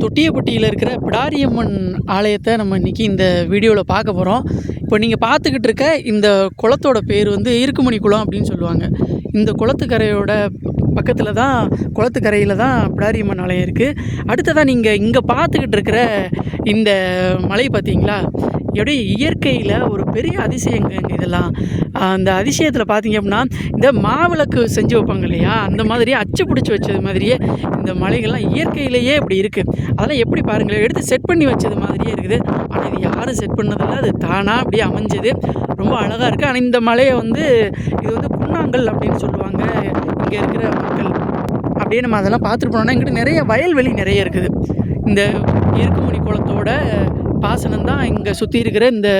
தொட்டியப்பட்டியில் இருக்கிற பிடாரியம்மன் ஆலயத்தை நம்ம இன்றைக்கி இந்த வீடியோவில் பார்க்க போகிறோம். இப்போ நீங்கள் பார்த்துக்கிட்டு இருக்க இந்த குளத்தோட பேர் வந்து இருக்குமணி குளம் அப்படின்னு சொல்லுவாங்க. இந்த குளத்துக்கரையோட பக்கத்தில் தான் குளத்துக்கரையில் தான் பிடாரியம்மன் ஆலயம் இருக்குது அடுத்ததாக நீங்கள் இங்கே பார்த்துக்கிட்டு இருக்கிற இந்த மலை பார்த்தீங்களா? அப்படியே இயற்கையில் ஒரு பெரிய அதிசயங்க இதெல்லாம். அந்த அதிசயத்தில் பார்த்தீங்க அப்படின்னா இந்த மாவிளக்கு செஞ்சு வைப்பாங்க இல்லையா? அந்த மாதிரி அச்சு பிடிச்சி வச்சது மாதிரியே இந்த மலைகள்லாம் இயற்கையிலேயே இப்படி இருக்குது அதெல்லாம் எப்படி பாருங்களேன் எடுத்து செட் பண்ணி வச்சது மாதிரியே இருக்குது. ஆனால் இது யாரும் செட் பண்ணதில்லை. அது தானாக அப்படியே அமைஞ்சது. ரொம்ப அழகாக இருக்குது ஆனால் இந்த மலையை வந்து இது வந்து குன்னாங்கல் அப்படின்னு சொல்லுவாங்க. இங்கே இருக்கிற மக்கள். அப்படியே நம்ம அதெல்லாம் பார்த்துட்டு போனோம்னா இங்கிட்ட நிறைய வயல்வெளி நிறைய இருக்குது. இந்த இருக்குமணி குளத்தோட பாசனம் தான் இங்கே சுற்றி இருக்கிற இந்த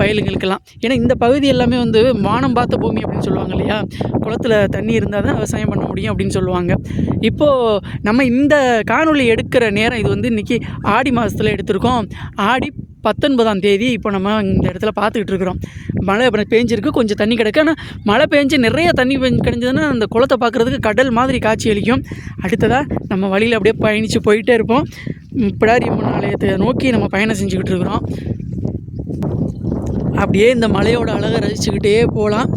வயலுங்களுக்கெல்லாம். ஏன்னா இந்த பகுதி எல்லாமே வந்து வானம் பார்த்த பூமி அப்படின்னு சொல்லுவாங்க இல்லையா? குளத்துல தண்ணி இருந்தால் தான் விவசாயம் பண்ண முடியும் அப்படின்னு சொல்லுவாங்க. இப்போது நம்ம இந்த காணொளி எடுக்கிற நேரம் இது வந்து இன்றைக்கி ஆடி மாதத்தில் எடுத்திருக்கோம். ஆடி பத்தொன்பதாம் தேதி இப்போ நம்ம இந்த இடத்துல பார்த்துக்கிட்டு இருக்கிறோம். மழை அப்புறம் பேஞ்சிருக்கு கொஞ்சம் தண்ணி கிடக்கு. ஆனால் மழை பெஞ்சு நிறைய தண்ணி பெஞ்சு கிடஞ்சதுன்னா அந்த குளத்தை பார்க்குறதுக்கு கடல் மாதிரி காட்சி அளிக்கும். அடுத்ததாக நம்ம வழியில் அப்படியே பயணித்து போயிட்டே இருப்போம். பிடாரி அம்மன் ஆலயத்தை நோக்கி நம்ம பயணம் செஞ்சுக்கிட்டு இருக்கிறோம். அப்படியே இந்த மலையோட அழகை ரசிச்சுக்கிட்டே போகலாம்.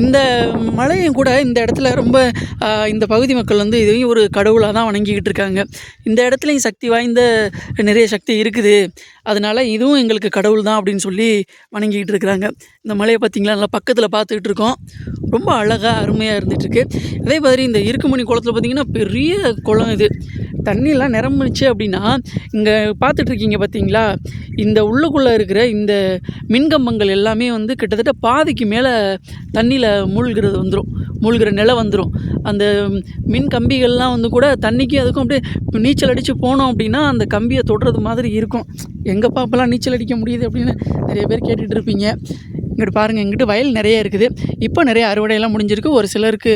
இந்த மலையும் கூட இந்த இடத்துல ரொம்ப இந்த பகுதி மக்கள் வந்து இதையும் ஒரு கடவுளாக தான் வணங்கிக்கிட்டு இருக்காங்க. இந்த இடத்துலையும் சக்தி வாய்ந்த நிறைய சக்தி இருக்குது. அதனால இதுவும் எங்களுக்கு கடவுள் தான் அப்படின்னு சொல்லி வணங்கிக்கிட்டு இருக்கிறாங்க. இந்த மலையை பார்த்திங்களா? நல்லா பக்கத்தில் பார்த்துக்கிட்டு இருக்கோம். ரொம்ப அழகாக அருமையாக இருந்துகிட்ருக்கு அதே மாதிரி இந்த இருக்குமணி குளத்தில் பார்த்திங்கன்னா பெரிய குளம் இது. தண்ணியெலாம் நிரம்பிச்சு அப்படின்னா இங்கே பார்த்துட்ருக்கீங்க பார்த்தீங்களா? இந்த உள்ளுக்குள்ளே இருக்கிற இந்த மின்கம்பங்கள் எல்லாமே வந்து கிட்டத்தட்ட பாதிக்கு மேலே தண்ணியில் மூழ்கிறது வந்துடும் மூழ்கிற நிலை வந்துடும் அந்த மின் கம்பிகள்லாம் வந்து கூட தண்ணிக்கு அதுக்கும் அப்படியே நீச்சல் அடித்து போனோம் அப்படின்னா அந்த கம்பியை தொடுறது மாதிரி இருக்கும். எங்கள் அப்போல்லாம் நீச்சல் அடிக்க முடியுது அப்படின்னு நிறைய பேர் கேட்டுகிட்டு இருப்பீங்க. இங்கிட்டு பாருங்கள் இங்கிட்டு வயல் நிறைய இருக்குது. இப்போ நிறைய அறுவடையெல்லாம் முடிஞ்சிருக்கு. ஒரு சிலருக்கு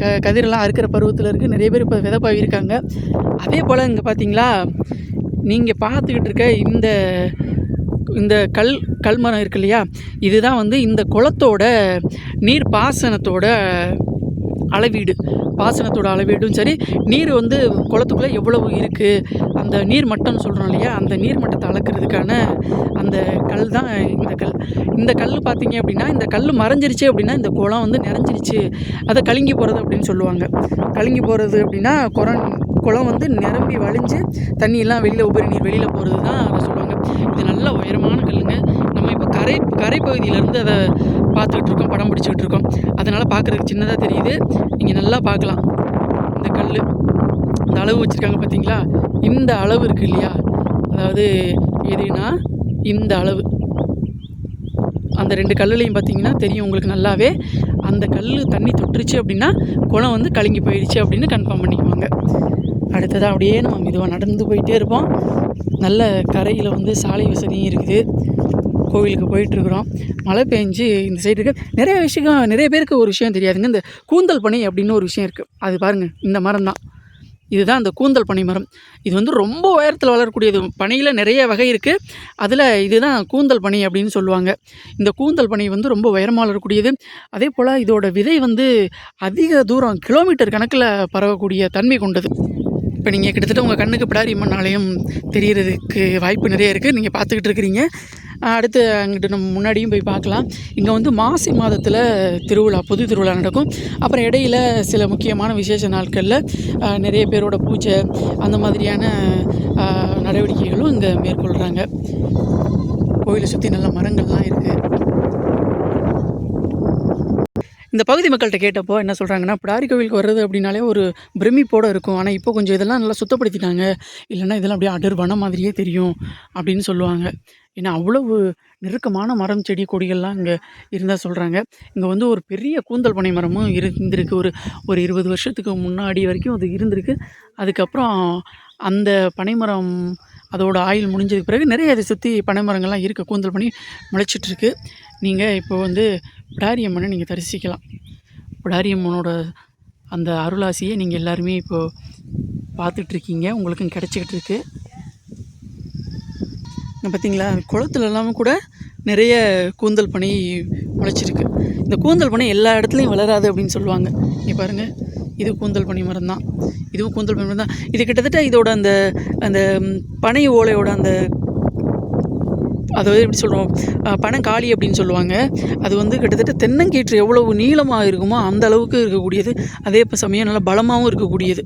க கதிரெல்லாம் அறுக்கிற பருவத்தில் இருக்குது நிறைய பேர் இப்போ விதை இருக்காங்க அதே போல் இங்கே பார்த்தீங்களா நீங்கள் பார்த்துக்கிட்டு இருக்க இந்த இந்த கல் கல்மரம் இருக்கு இல்லையா? இதுதான் வந்து இந்த குளத்தோட நீர் பாசனத்தோட அளவீடு. பாசனத்தோட அளவீடும் சரி நீர் வந்து குளத்துக்குள்ளே எவ்வளவு இருக்குது அந்த நீர் மட்டம்னு சொல்கிறோம் இல்லையா? அந்த நீர் மட்டத்தை அளக்கிறதுக்கான அந்த கல் தான் இந்த கல். இந்த கல் பார்த்தீங்க அப்படின்னா இந்த கல் மறைஞ்சிருச்சு அப்படின்னா இந்த குளம் வந்து நிறைஞ்சிருச்சு. அதை கலங்கி போகிறது அப்படின்னு சொல்லுவாங்க. கலங்கி போகிறது அப்படின்னா குரம் குளம் வந்து நிரம்பி வழிஞ்சு தண்ணியெல்லாம் வெளியில் உபரி நீர் வெளியில் போகிறது தான் அதை சொல்லுவாங்க இது நல்ல உயரமான கல்லுங்க நம்ம இப்போ கரை அதை பார்த்துக்கிட்டு இருக்கோம் படம் பிடிச்சிக்கிட்டு இருக்கோம் அதனால் பார்க்குறதுக்கு சின்னதாக தெரியுது. நீங்கள் நல்லா பார்க்கலாம். இந்த கல் இந்த அளவு வச்சுருக்காங்க பார்த்தீங்களா இந்த அளவு இருக்குது இல்லையா? அதாவது எதுனா இந்த அளவு. அந்த ரெண்டு கல்லுலையும் பார்த்தீங்கன்னா தெரியும் உங்களுக்கு நல்லாவே. அந்த கல் தண்ணி தொட்டுருச்சு அப்படின்னா குளம் வந்து கலங்கி போயிடுச்சு அப்படின்னு கன்ஃபார்ம் பண்ணிக்குவாங்க. அடுத்ததாக அப்படியே நம்ம மெதுவாக நடந்து போயிட்டே இருப்போம். நல்ல கரையில் வந்து சாலை வசதியும் இருக்குது. கோவிலுக்கு போயிட்டுருக்குறோம். மழை பெஞ்சு இந்த சைடு இருக்குது நிறைய விஷயம் நிறைய பேருக்கு ஒரு விஷயம் தெரியாதுங்க. இந்த கூந்தல் பனி அப்படின்னு ஒரு விஷயம் இருக்குது அது பாருங்கள் இந்த மரம் தான். இதுதான் அந்த கூந்தல் பனை மரம். இது வந்து ரொம்ப உயரத்தில் வளரக்கூடியது. பனையில் நிறைய வகை இருக்குது அதில் இதுதான் கூந்தல் பனை அப்படின்னு சொல்லுவாங்க. இந்த கூந்தல் பனை வந்து ரொம்ப உயரமாக வளரக்கூடியது. அதே போல் இதோட விதை வந்து அதிக தூரம் கிலோமீட்டர் கணக்கில் பரவக்கூடிய தன்மை கொண்டது. இப்போ நீங்கள் கிட்டத்தட்ட உங்கள் கண்ணுக்கு பிடாரி அம்மன் ஆலயம் தெரிகிறதுக்கு வாய்ப்பு நிறைய இருக்குது நீங்கள் பார்த்துக்கிட்டு இருக்கிறீங்க. அடுத்து அங்கிட்டு நம்ம முன்னாடியும் போய் பார்க்கலாம். இங்கே வந்து மாசி மாதத்தில் திருவிழா பொது திருவிழா நடக்கும். அப்புறம் இடையில சில முக்கியமான விசேஷ நாட்களில் நிறைய பேரோட பூஜை அந்த மாதிரியான நடவடிக்கைகளும் இங்கே மேற்கொள்கிறாங்க கோயிலை சுற்றி நல்ல மரங்கள்லாம் இருக்குது இந்த பகுதி மக்கள்கிட்ட கேட்டப்போ என்ன சொல்கிறாங்கன்னா பிடாரி கோவிலுக்கு வர்றது அப்படின்னாலே ஒரு பிரமிப்போடு இருக்கும். ஆனால் இப்போ கொஞ்சம் இதெல்லாம் நல்லா சுத்தப்படுத்திட்டாங்க. இல்லைன்னா இதெல்லாம் அப்படியே அடர்வனம் மாதிரியே தெரியும் அப்படின்னு சொல்லுவாங்க. ஏன்னா அவ்வளவு நெருக்கமான மரம் செடி கொடிகள்லாம் இங்கே இருந்தால் சொல்கிறாங்க இங்கே வந்து ஒரு பெரிய கூந்தல் பனை மரமும் இருந்திருக்கு. ஒரு ஒரு இருபது வருஷத்துக்கு முன்னாடி வரைக்கும் அது இருந்திருக்கு. அதுக்கப்புறம் அந்த பனைமரம் அதோட ஆயுள் முடிஞ்சதுக்கு பிறகு நிறைய அதை சுற்றி பனைமரங்கள்லாம் இருக்குது கூந்தல் பனி முளைச்சிட்ருக்கு. நீங்கள் இப்போ வந்து பிடாரியம்மனை நீங்கள் தரிசிக்கலாம். பிடாரியம்மனோட அந்த அருளாசியை நீங்கள் எல்லாருமே இப்போது பார்த்துட்ருக்கீங்க. உங்களுக்கும் கிடச்சிக்கிட்டு இருக்கு பார்த்தீங்களா குளத்துலலாம் கூட நிறைய கூந்தல் பனி முளைச்சிருக்கு. இந்த கூந்தல் பனி எல்லா இடத்துலையும் வளராது அப்படின்னு சொல்லுவாங்க. இங்கே பாருங்கள் இது கூந்தல் பனி மரம் தான் இதுவும் கூந்தல் பனி மரம் தான் இது கிட்டத்தட்ட இதோட அந்த அந்த பனை ஓலையோட அந்த அதாவது எப்படி சொல்கிறோம் பனங்காளி அப்படின்னு சொல்லுவாங்க. அது வந்து கிட்டத்தட்ட தென்னங்கீற்று எவ்வளவு நீளமாக இருக்குமோ அந்த அளவுக்கு இருக்கக்கூடியது. அதே இப்போ சமயம் நல்லா பலமாகவும் இருக்கக்கூடியது.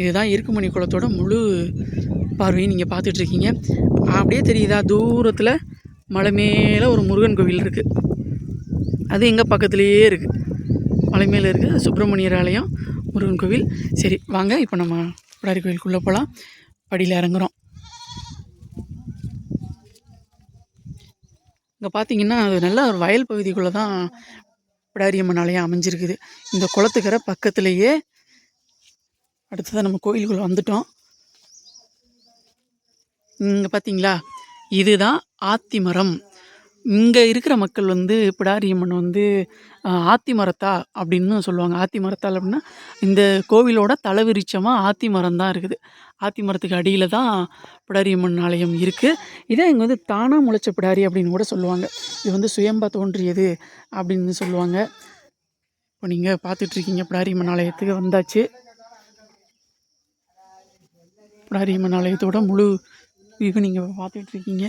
இதுதான் இருக்குமணி குளத்தோட முழு பார்வையும் நீங்கள் பார்த்துட்ருக்கீங்க. அப்படியே தெரியுதா தூரத்தில் மலை மேலே ஒரு முருகன் கோவில் இருக்குது அது எங்கள் பக்கத்துலேயே இருக்குது மலை மேலே இருக்குது சுப்பிரமணியர் ஆலயம் முருகன் கோவில். சரி வாங்க இப்போ நம்ம பிடாரி கோவிலுக்குள்ளே போகலாம் படியில் இறங்குறோம். இங்கே பார்த்தீங்கன்னா அது நல்ல ஒரு வயல் பகுதிக்குள்ளே தான் பிடாரியம்மன் ஆலயம் அமைஞ்சிருக்குது. இந்த குளத்துக்கரை பக்கத்துலேயே அடுத்ததான் நம்ம கோயிலுக்குள்ளே வந்துட்டோம். இங்கே பார்த்தீங்களா இதுதான் ஆத்திமரம். இங்கே இருக்கிற மக்கள் வந்து பிடாரியம்மன் வந்து ஆத்தி மரத்தா? அப்படின்னு சொல்லுவாங்க. ஆத்தி மரத்தால் அப்படின்னா இந்த கோவிலோட தலைவிரிச்சமாக ஆத்தி மரம் தான் இருக்குது. ஆத்தி மரத்துக்கு அடியில் தான் பிடாரியம்மன் ஆலயம் இருக்குது இதே இங்கே வந்து தானாக முளைச்ச பிடாரி அப்படின்னு கூட சொல்லுவாங்க. இது வந்து சுயம்பா தோன்றியது அப்படின்னு சொல்லுவாங்க. இப்போ நீங்கள் பார்த்துட்ருக்கீங்க பிடாரியம்மன் ஆலயத்துக்கு வந்தாச்சு. பிடாரியம்மன் ஆலயத்தோட முழு வியூ நீங்கள் பார்த்துட்ருக்கீங்க.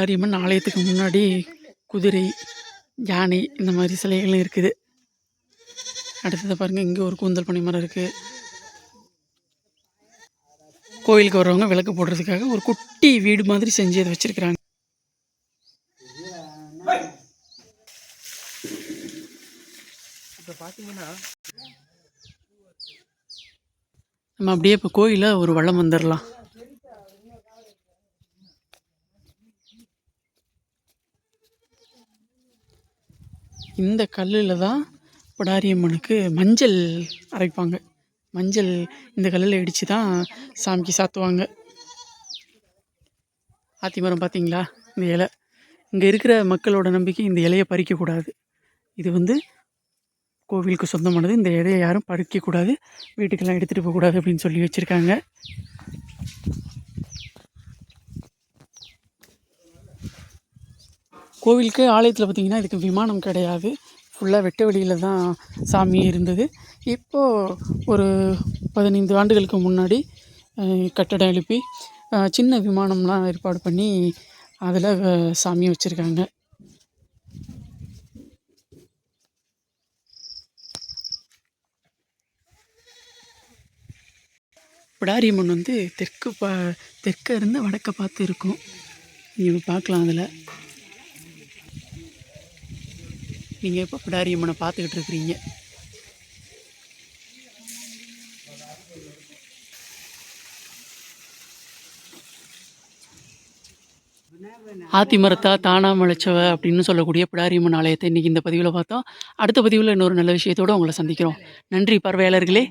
பிடாரியம்மன் ஆலயத்துக்கு முன்னாடி குதிரை யானை இந்த மாதிரி சிலைகளும் இருக்குது. அடுத்தது பாருங்கள் இங்கே ஒரு கூந்தல் பனை மரம் இருக்குது கோயிலுக்கு வர்றவங்க விளக்கு போடுறதுக்காக ஒரு குட்டி வீடு மாதிரி செஞ்சு அதை வச்சுருக்குறாங்க. இப்போ பார்த்தீங்கன்னா நம்ம அப்படியே இப்போ கோயிலில் ஒரு வளம் வந்துடலாம் இந்த கல்லில் தான் பிடாரியம்மனுக்கு மஞ்சள் அரைப்பாங்க. மஞ்சள் இந்த கல்லில் இடித்து தான் சாமிக்கு சாத்துவாங்க. ஆத்திமரம் பார்த்தீங்களா இந்த இலை. இங்கே இருக்கிற மக்களோட நம்பிக்கை இந்த இலையை பறிக்கக்கூடாது இது வந்து கோவிலுக்கு சொந்தமானது. இந்த இலையை யாரும் பறிக்கக்கூடாது வீட்டுக்கெல்லாம் எடுத்துகிட்டு போகக்கூடாது அப்படின்னு சொல்லி வச்சுருக்காங்க. கோவிலுக்கு ஆலயத்தில் பார்த்திங்கன்னா இதுக்கு விமானம் கிடையாது. ஃபுல்லாக வெட்ட வெளியில் தான் சாமி இருந்தது. இப்போது ஒரு பதினைந்து ஆண்டுகளுக்கு முன்னாடி கட்டடம் எழுப்பி சின்ன விமானம்லாம் ஏற்பாடு பண்ணி அதில் சாமியை வச்சுருக்காங்க. பிடாரியம்மன் வந்து தெற்கு பா தெற்க இருந்து வடக்க பார்த்து இருக்கும். நீங்கள் பார்க்கலாம் அதில். நீங்கள் இப்போ பிடாரியம்மனை பார்த்துக்கிட்டு இருக்கிறீங்க? ஆத்திமரத்தா தானா முளைச்சவ அப்படின்னு சொல்லக்கூடிய பிடாரியம்மன் ஆலயத்தை இன்றைக்கி இந்த பதிவில் பார்த்தோம். அடுத்த பதிவில் இன்னொரு நல்ல விஷயத்தோடு உங்களை சந்திக்கிறோம். நன்றி பார்வையாளர்களே.